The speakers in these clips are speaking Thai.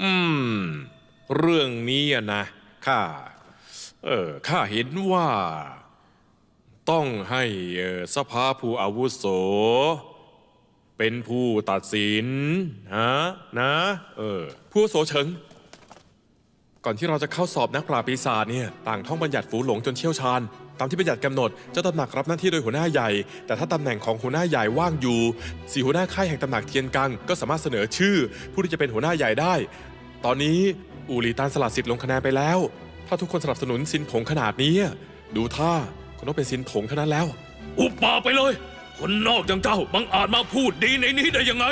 อืม เรื่องนี้อะนะข้าเออข้าเห็นว่า ต้องให้เอ่อสภาผู้อาวุโส เป็นผู้ตัดสินฮะนะ เออ ผู้อาวุโสเฉิง ก่อนที่เราจะเข้าสอบนักปราบปีศาจเนี่ยต่างท่องบัญญัติฝูหลงจนเชี่ยวชาญ ตามที่บัญญัติกำหนดเจ้าตำหนักรับหน้าที่โดยหัวหน้าใหญ่ แต่ถ้าตำแหน่งของหัวหน้าใหญ่ว่างอยู่สี่หัวหน้าค่ายแห่งตำหนักเทียนกัง ก็สามารถเสนอชื่อ ผู้ที่จะเป็นหัวหน้าใหญ่ได้ ตอนนี้อูหลีตานสลัดสิทธิ์ลงคะแนนไปแล้ว ถ้าทุกคนสนับสนุนซินผงขนาดนี้ ดูท่าคงต้องเป็นซินผงเท่านั้นแล้ว อุบปากไปเลย คนนอกอย่างเจ้าบังอาจมาพูดดีในนี้ได้ยังไง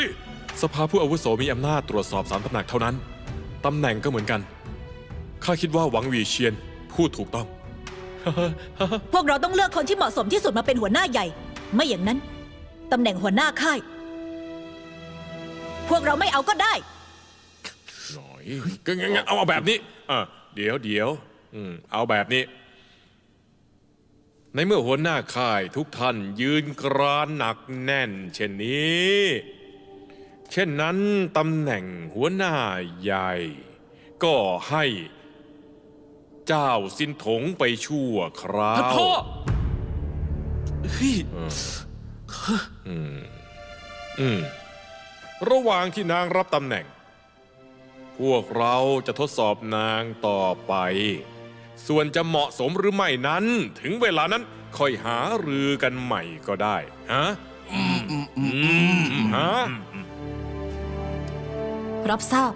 สภาผู้อาวุโสมีอำนาจตรวจสอบสามตำแหน่งเท่านั้นตำแหน่งก็เหมือนกัน ข้าคิดว่าหวังหวีเชียนพูดถูกต้อง พวกเราต้องเลือกคนที่เหมาะสมที่สุดมาเป็นหัวหน้าใหญ่ ไม่อย่างนั้นตำแหน่งหัวหน้าค่าย พวกเราไม่เอาก็ได้ หน่อยก็งั้นงั้นเอาเอาแบบนี้อะเดี๋ยวเดี๋ยวอืมเอาแบบนี้ ในเมื่อหัวหน้าค่ายทุกท่านยืนกรานหนักแน่น เช่นนี้ เช่นนั้นตำแหน่งหัวหน้าใหญ่ ก็ให้ เจ้าสินถงไปชั่วคราวท่านพ่อเฮ้ยอืมระหว่างที่นางรับตำแหน่ง พวกเราจะทดสอบนางต่อไป ส่วนจะเหมาะสมหรือไม่นั้น ถึงเวลานั้นค่อยหารือกันใหม่ก็ได้ ฮะฮะรับทราบ